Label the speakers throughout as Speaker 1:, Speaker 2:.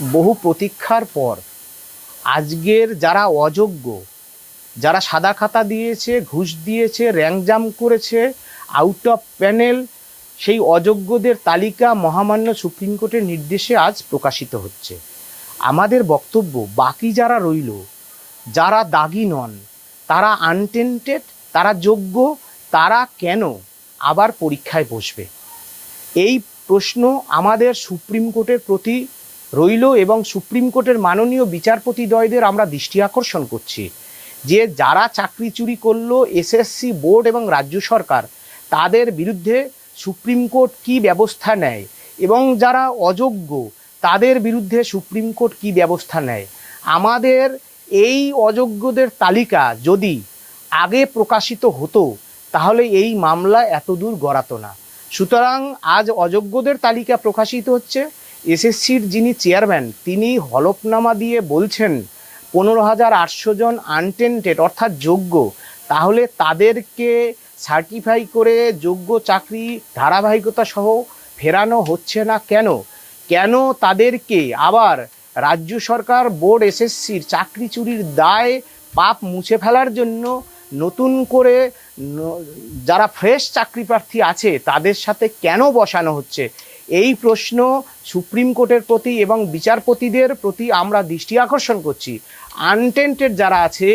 Speaker 1: বহু প্রতীক্ষার পর আজকের যারা অযোগ্য, যারা সাদা খাতা দিয়েছে, ঘুষ দিয়েছে, র্যাংজাম করেছে আউট অফ প্যানেল সেই অযোগ্যদের তালিকা মহামান্য সুপ্রিম কোর্টের নির্দেশে আজ প্রকাশিত হচ্ছে। আমাদের বক্তব্য, বাকি যারা রইল, যারা দাগি নন, তারা আনটেন্টেড তারা যোগ্য, তারা কেন আবার পরীক্ষায় বসবে? এই প্রশ্ন আমাদের সুপ্রিম কোর্টের প্রতি রইল এবং সুপ্রিম কোর্টের মাননীয় বিচারপতিদ্বয়দের আমরা দৃষ্টি আকর্ষণ করছি। যে যারা চাকরি চুরি করল, এসএসসি বোর্ড এবং রাজ্য সরকার, তাদের বিরুদ্ধে সুপ্রিম কোর্ট কি ব্যবস্থা নেয়? এবং যারা অযোগ্য, তাদের বিরুদ্ধে সুপ্রিম কোর্ট কি ব্যবস্থা নেয়? আমাদের এই অযোগ্যদের তালিকা যদি আগে প্রকাশিত হতো, তাহলে এই মামলা এতদূর গড়াতো না। সুতরাং আজ অযোগ্যদের তালিকা প্রকাশিত হচ্ছে। এসএসসির যিনি চেয়ারম্যান তিনি হলফনামা দিয়ে বলছেন, পনেরো হাজার আটশো জন আনটেন্টেড অর্থাৎ যোগ্য, তাহলে তাদেরকে সার্টিফাই করে যোগ্য চাকরি ধারাবাহিকতা সহ ফেরানো হচ্ছে না কেন? কেন তাদেরকে আবার রাজ্য সরকার বোর্ড এসএসসির চাকরি চুরির দায় পাপ মুছে ফেলার জন্য নতুন করে যারা ফ্রেশ চাকরি প্রার্থী আছে, তাদের সাথে কেন বসানো হচ্ছে? এই প্রশ্ন সুপ্রিম কোর্টের প্রতি এবং বিচারপতিদের প্রতি আমরা দৃষ্টি আকর্ষণ করছি। আনটেন্টেড যারা আছে,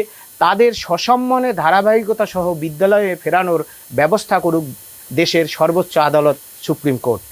Speaker 1: তাদের সসম্মানে ধারাবাহিকতা সহ বিদ্যালয়ে ফেরানোর ব্যবস্থা করুক দেশের সর্বোচ্চ আদালত, সুপ্রিম কোর্ট।